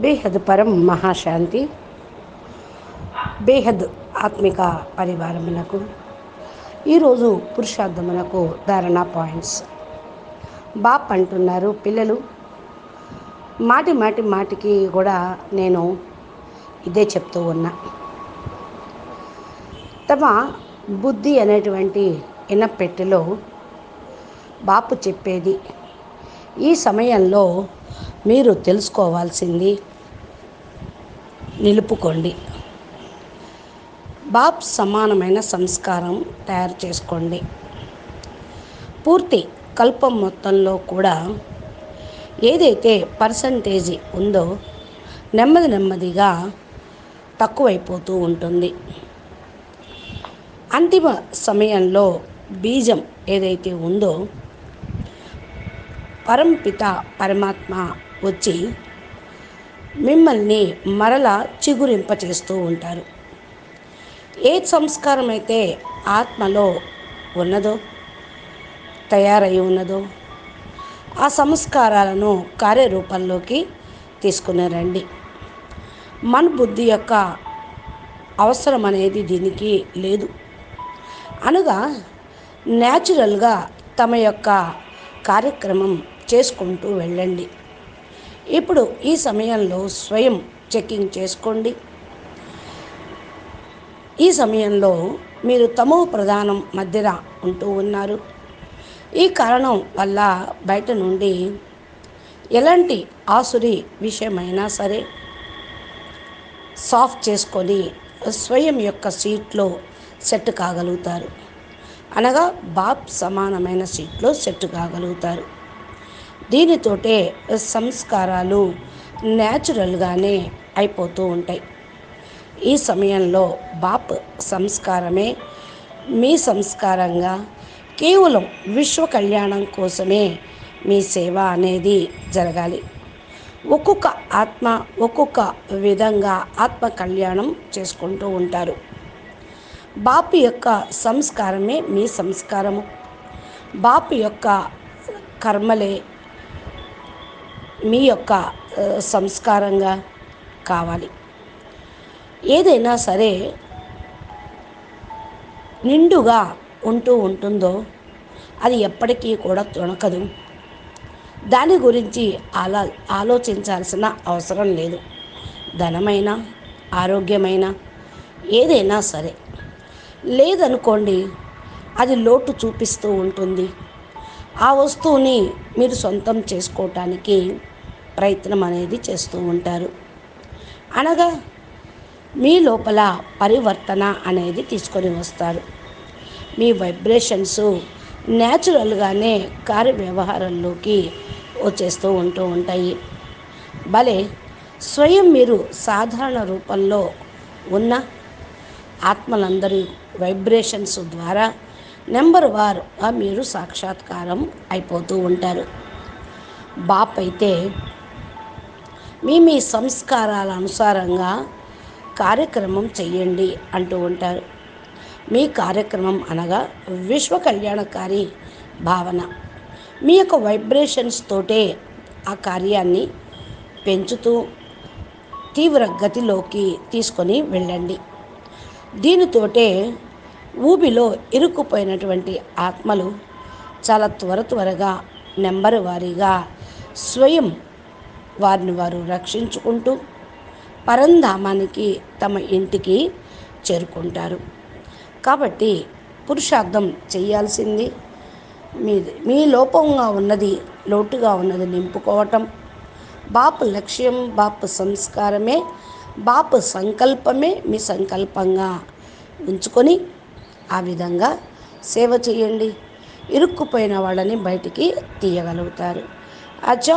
బేహద్ పరం మహాశాంతి. బేహద్ ఆత్మిక పరివారమునకు ఈరోజు పురుషార్థమునకు ధారణ పాయింట్స్. బాప్ అంటున్నారు పిల్లలు మాటి మాటి మాటికి కూడా నేను ఇదే చెప్తూ ఉన్నా. తమ బుద్ధి అనేటువంటి ఇనపెట్టెలో బాపు చెప్పేది ఈ సమయంలో మీరు తెలుసుకోవాల్సింది నిలుపుకోండి. బాప్ సమానమైన సంస్కారం తయారు చేసుకోండి. పూర్తి కల్పం మొత్తంలో కూడా ఏదైతే పర్సంటేజీ ఉందో నెమ్మది నెమ్మదిగా తక్కువైపోతూ ఉంటుంది. అంతిమ సమయంలో బీజం ఏదైతే ఉందో పరంపిత పరమాత్మ వచ్చి మిమ్మల్ని మరలా చిగురింపచేస్తూ ఉంటారు. ఏ సంస్కారం అయితే ఆత్మలో ఉన్నదో తయారై ఉన్నదో ఆ సంస్కారాలను కార్యరూపంలోకి తీసుకుని రండి. మన బుద్ధి యొక్క అవసరం అనేది దీనికి లేదు. అనగా న్యాచురల్గా తమ యొక్క కార్యక్రమం చేసుకుంటూ వెళ్ళండి. ఇప్పుడు ఈ సమయంలో స్వయం చెకింగ్ చేసుకోండి. ఈ సమయంలో మీరు తమో ప్రధానం మధ్యన ఉంటూ ఉన్నారు. ఈ కారణం వల్ల బయట నుండి ఎలాంటి ఆసురి విషయమైనా సరే సాఫ్ట్ చేసుకొని స్వయం యొక్క సీట్లో సెట్ కాగలుగుతారు. అనగా బాప్ సమానమైన సీట్లో సెట్ కాగలుగుతారు. దీనితోటే సంస్కారాలు న్యాచురల్గానే అయిపోతూ ఉంటాయి. ఈ సమయంలో బాప్ సంస్కారమే మీ సంస్కారంగా కేవలం విశ్వ కళ్యాణం కోసమే మీ సేవ అనేది జరగాలి. ఒక్కొక్క ఆత్మ ఒక్కొక్క విధంగా ఆత్మ కళ్యాణం చేసుకుంటూ ఉంటారు. బాపు యొక్క సంస్కారమే మీ సంస్కారము. బాపు యొక్క కర్మలే మీ యొక్క సంస్కారంగా కావాలి. ఏదైనా సరే నిండుగా ఉంటూ ఉంటుందో అది ఎప్పటికీ కూడా తొణకదు. దాని గురించి ఆలా ఆలోచించాల్సిన అవసరం లేదు. ధనమైన ఆరోగ్యమైన ఏదైనా సరే. లేదనుకోండి అది లోటు చూపిస్తూ ఉంటుంది. ఆ వస్తువుని మీరు సొంతం చేసుకోవటానికి ప్రయత్నం అనేది చేస్తూ ఉంటారు. అనగా మీ లోపల పరివర్తన అనేది తీసుకొని వస్తారు. మీ వైబ్రేషన్స్ న్యాచురల్గానే కార్య వ్యవహారంలోకి వచ్చేస్తూ ఉంటూ ఉంటాయి. భలే స్వయం మీరు సాధారణ రూపంలో ఉన్న ఆత్మలందరి వైబ్రేషన్స్ ద్వారా నెంబర్ వారుగా మీరు సాక్షాత్కారం అయిపోతూ ఉంటారు. బాప్ అయితే మీ మీ సంస్కారాల అనుసారంగా కార్యక్రమం చెయ్యండి అంటూ ఉంటారు. మీ కార్యక్రమం అనగా విశ్వ కళ్యాణకారి భావన. మీ యొక్క వైబ్రేషన్స్ తోటే ఆ కార్యాన్ని పెంచుతూ తీవ్ర గతిలోకి తీసుకొని వెళ్ళండి. దీనితోటే ఊబిలో ఇరుక్కుపోయినటువంటి ఆత్మలు చాలా త్వర త్వరగా నెంబర్ వారీగా స్వయం వారిని వారు రక్షించుకుంటూ పరంధామానికి తమ ఇంటికి చేరుకుంటారు. కాబట్టి పురుషార్థం చేయాల్సింది. మీ మీ లోపంగా ఉన్నది లోటుగా ఉన్నది నింపుకోవటం. బాపు లక్ష్యం బాపు సంస్కారమే బాపు సంకల్పమే మీ సంకల్పంగా ఉంచుకొని ఆ విధంగా సేవ చేయండి. ఇరుక్కుపోయిన వాళ్ళని బయటికి తీయగలుగుతారు. అచ్చా!